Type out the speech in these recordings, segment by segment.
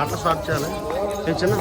ఆటలు స్టార్ట్ చేయాలి. చిన్న?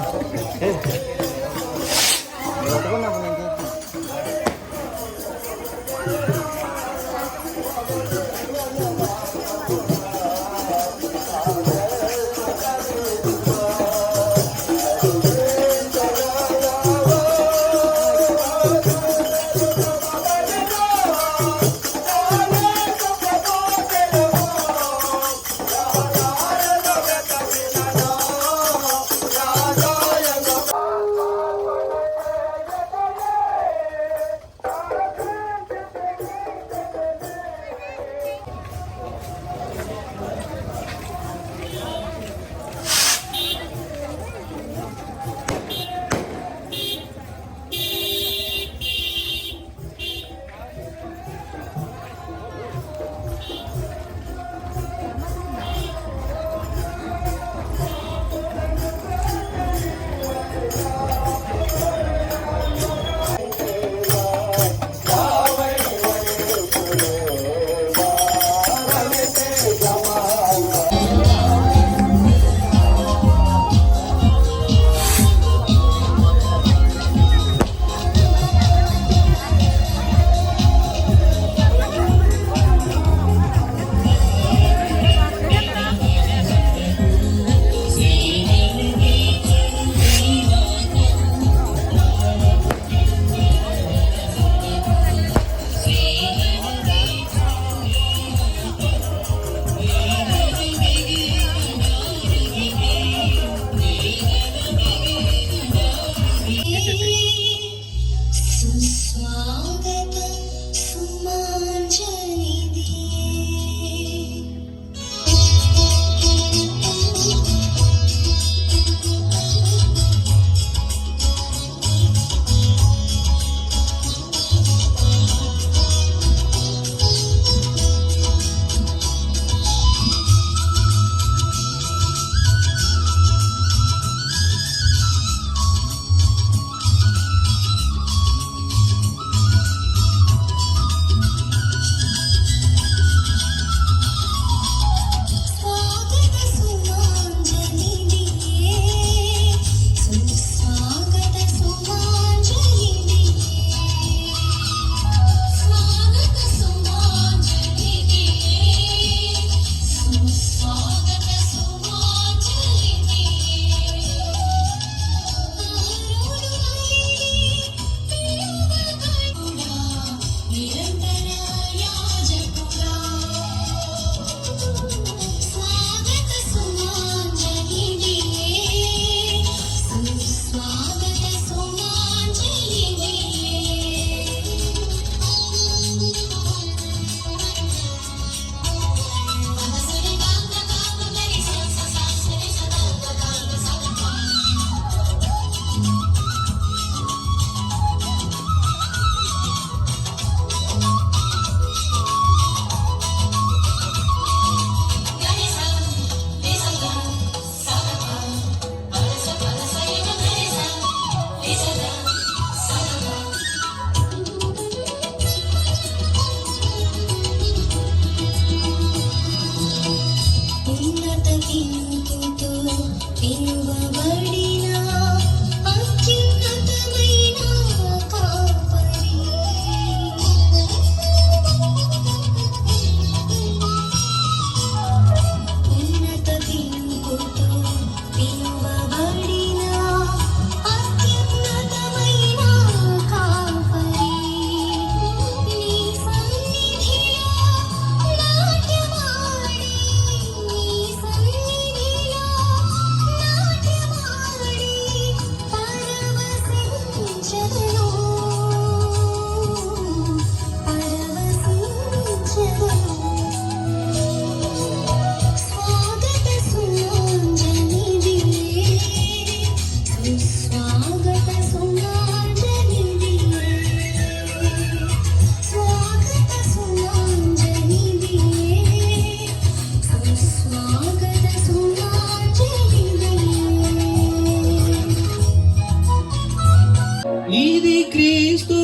ఇది క్రీస్తు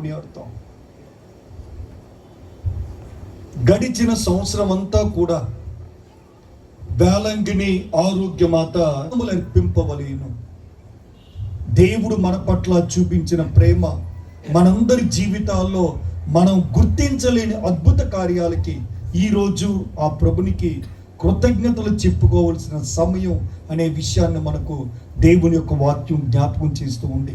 కొనియాడుతాం గడిచిన సంవత్సరం అంతా కూడా వేలంగిని ఆరోగ్యమాత అర్పింపవలేను దేవుడు మన పట్ల చూపించిన ప్రేమ మనందరి జీవితాల్లో మనం గుర్తించలేని అద్భుత కార్యాలకి ఈరోజు ఆ ప్రభునికి కృతజ్ఞతలు చెప్పుకోవాల్సిన సమయం అనే విషయాన్ని మనకు దేవుని యొక్క వాక్యం జ్ఞాపకం చేస్తూ ఉంది.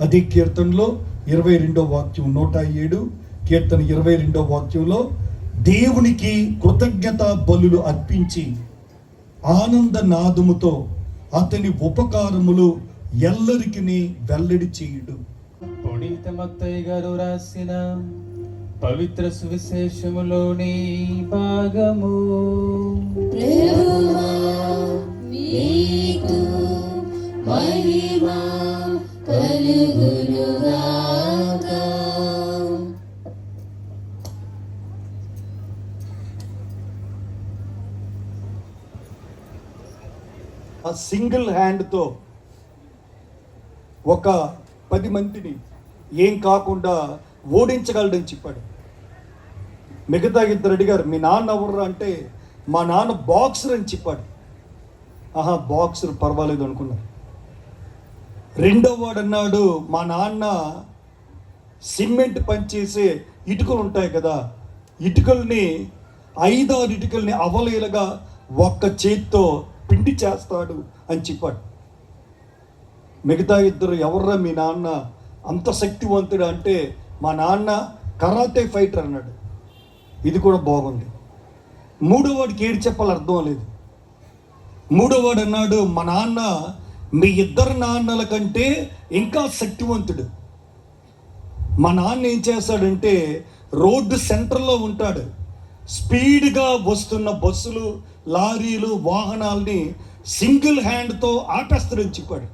అదే కీర్తనలో ఇరవై రెండో వాక్యం నూట ఏడు కీర్తన ఇరవై రెండో వాక్యంలో దేవునికి కృతజ్ఞత బలులు అర్పించి ఆనంద నాదముతో అతని ఉపకారములు ఎల్లరికి వెల్లడి చేయుడు. పునీత మత్తయ్య గారు రాసిన పవిత్ర సువిశేషములోని భాగము. మహిమ ఆ సింగిల్ హ్యాండ్తో ఒక పది మందిని ఏం కాకుండా ఓడించగలడని చెప్పాడు. మిగతా ఇద్దరు అడిగారు మీ నాన్న ఎవరు అంటే మా నాన్న బాక్సర్ అని చెప్పాడు. ఆహా బాక్సర్ పర్వాలేదు అనుకున్నారు. రెండో వాడు అన్నాడు మా నాన్న సిమెంట్ పనిచేసే ఇటుకలు ఉంటాయి కదా ఇటుకల్ని ఐదారు ఇటుకల్ని అవలీలగా ఒక్క చేత్తో పిండి చేస్తాడు అని చెప్పాడు. మిగతా ఇద్దరు ఎవర్రా మీ నాన్న? అంత శక్తివంతుడు అంటే మా నాన్న కరాటే ఫైటర్ అన్నాడు. ఇది కూడా బాగుంది. మూడో వాడికి ఏడు చెప్పాలి అర్థం లేదు. మూడో వాడు అన్నాడు మా నాన్న మీ ఇద్దరు నాన్నల కంటే ఇంకా శక్తివంతుడు. మా నాన్న ఏం చేస్తాడంటే రోడ్డు సెంటర్లో ఉంటాడు. స్పీడ్గా వస్తున్న బస్సులు లారీలు వాహనాల్ని సింగిల్ హ్యాండ్తో ఆపేస్తాడని చెప్పాడు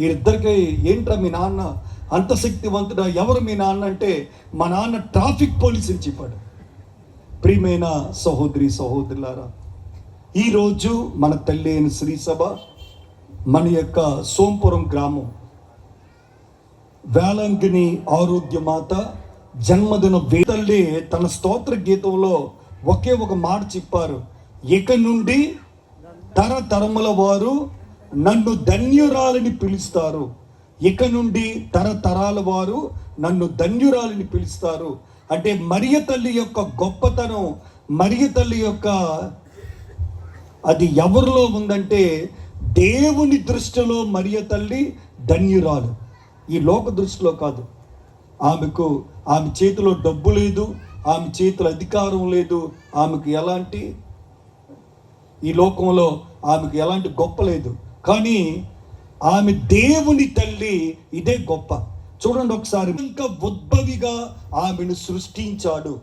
వీరిద్దరికి ఏంట్రా మీ నాన్న అంత శక్తివంతుడా? ఎవరు మీ నాన్న అంటే మా నాన్న ట్రాఫిక్ పోలీస్ అని చెప్పాడు. ప్రియమైన సహోదరి సహోదరులారా ఈరోజు మన తల్లి అయిన శ్రీసభ మన యొక్క సోంపురం గ్రామం వేలంగిని ఆరోగ్యమాత జన్మదిన వేతల్లి తన స్తోత్ర గీతంలో ఒకే ఒక మాట చెప్పారు. ఇక నుండి తరతరముల వారు నన్ను ధన్యురాలని పిలుస్తారు. ఇక నుండి తరతరాల వారు నన్ను ధన్యురాలని పిలుస్తారు. అంటే మరియ తల్లి యొక్క గొప్పతనం మరియ తల్లి యొక్క అది ఎవరిలో ఉందంటే దేవుని దృష్టిలో మరియ తల్లి ధన్యురాలు. ఈ లోక దృష్టిలో కాదు. ఆమెకు ఆమె చేతిలో డబ్బు లేదు ఆమె చేతిలో అధికారం లేదు ఆమెకు ఎలాంటి ఈ లోకంలో ఆమెకు ఎలాంటి గొప్ప లేదు. కానీ ఆమె దేవుని తల్లి ఇదే గొప్ప. చూడండి ఒకసారి ఇంకా ఉద్భవిగా ఆమెను సృష్టించాడు.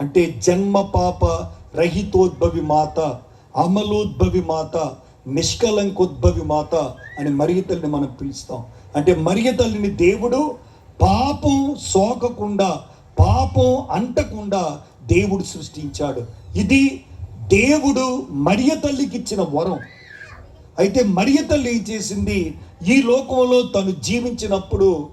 అంటే జన్మ పాప రహితోద్భవి మాత అమలోద్భవి మాత నిష్కలంకోద్భవి మాత అని మరియ తల్లిని మనం పిలుస్తాం. అంటే మరియ తల్లిని దేవుడు పాపం సోకకుండా పాపం అంటకుండా దేవుడు సృష్టించాడు. ఇది దేవుడు మరియ తల్లికి ఇచ్చిన వరం. అయితే మరియ తల్లి ఏం చేసింది? ఈ లోకంలో తను జీవించినప్పుడు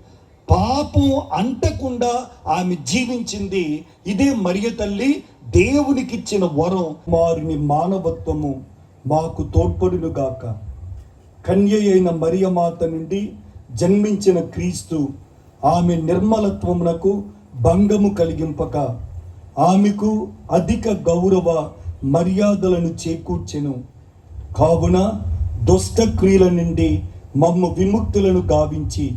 పాపం అంటకుండా ఆమె జీవించింది. ఇదే మరియ తల్లి దేవునికి ఇచ్చిన వరం. వారిని మానవత్వము మాకు తోడ్పడును గాక కన్య అయిన మరియమాత నుండి జన్మించిన క్రీస్తు ఆమె నిర్మలత్వమునకు భంగము కలిగింపక ఆమెకు అధిక గౌరవ మర్యాదలను చేకూర్చెను. కావున దుష్ట క్రియల నుండి మమ్ము విముక్తులను గావించి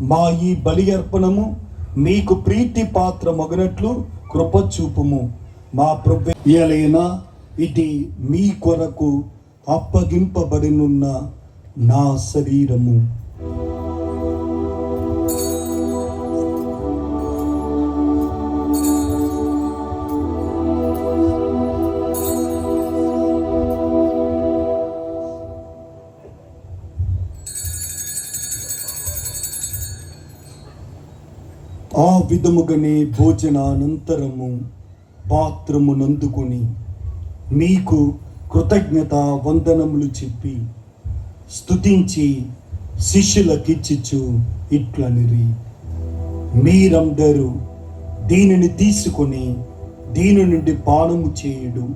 మా ఈ బలి అర్పణము మీకు ప్రీతి పాత్ర మగునట్లు కృపచూపుము. మా ప్రభు ఇది మీ కొరకు అప్పగింపబడినున్న నా శరీరము. ఆ విధముగానే భోజనానంతరము పాత్రమునందుకొని మీకు కృతజ్ఞత వందనములు చెప్పి స్థుతించి శిష్యులకిచ్చిచ్చు ఇట్లనిరి. మీరందరూ దీనిని తీసుకొని దీని నుండి పానము చేయుడు.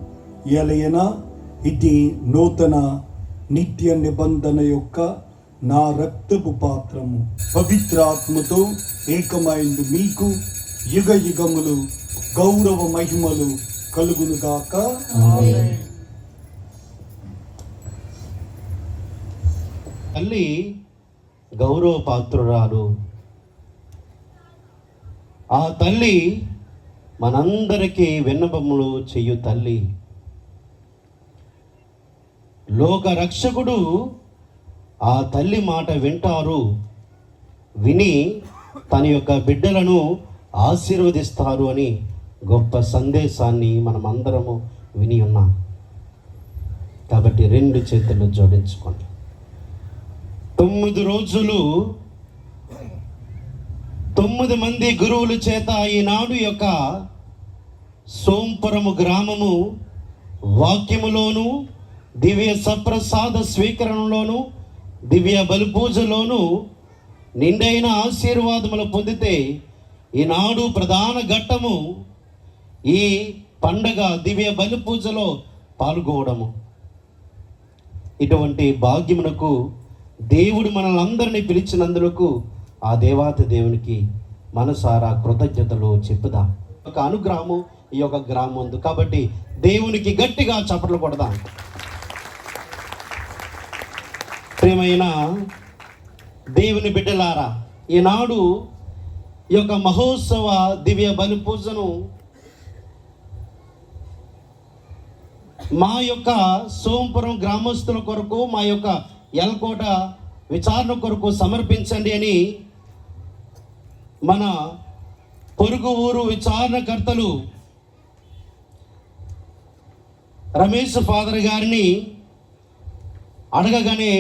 ఎలయనా ఇది నూతన నిత్య నిబంధన యొక్క నా రక్తపు పాత్రము. పవిత్రాత్మతో ఏకమైంది మీకు యుగ యుగములు గౌరవ మహిమలు కలుగునుగాక తల్లి గౌరవ పాత్రురాలు ఆ తల్లి మనందరికీ విన్నపములు చెయ్యు తల్లి. లోక రక్షకుడు ఆ తల్లి మాట వింటారు విని తన యొక్క బిడ్డలను ఆశీర్వదిస్తారు అని గొప్ప సందేశాన్ని మనం అందరము విని ఉన్నాం. కాబట్టి రెండు చేతులు జోడించుకోండి. తొమ్మిది రోజులు తొమ్మిది మంది గురువుల చేత ఈనాడు యొక్క సోంపురము గ్రామము వాక్యములోను దివ్య సప్రసాద స్వీకరణలోను దివ్య బలిపూజలోను నిండైన ఆశీర్వాదములు పొందితే ఈనాడు ప్రధాన ఘట్టము ఈ పండగ దివ్య బలిపూజలో పాల్గొవడము. ఇటువంటి భాగ్యమునకు దేవుడు మనల్ని అందరినీ పిలిచినందులకు ఆ దేవాతి దేవునికి మనసారా కృతజ్ఞతలు చెప్పుదాం. ఒక అనుగ్రహము ఈ యొక్క గ్రామం ఉంది కాబట్టి దేవునికి గట్టిగా చప్పట్లు కొడదాం. ప్రియమైన దేవుని బిడ్డలారా ఈనాడు ఈ యొక్క మహోత్సవ దివ్య బలి పూజను మా యొక్క సోంపురం గ్రామస్తుల కొరకు మా యొక్క ఎల్కోట విచారణ కొరకు సమర్పించండి అని మన పొరుగు ఊరు విచారణకర్తలు రమేష్ ఫాదర్ గారిని అడగగానే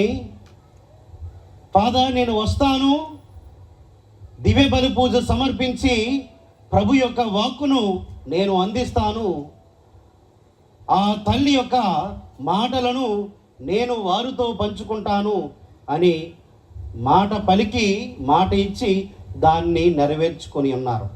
ఫాదర్ నేను వస్తాను. దివ్య బలి పూజ సమర్పించి ప్రభు యొక్క వాక్కును నేను అందిస్తాను. ఆ తల్లి యొక్క మాటలను నేను వారితో పంచుకుంటాను అని మాట పలికి మాట ఇచ్చి దాన్ని నెరవేర్చుకొని ఉన్నారు.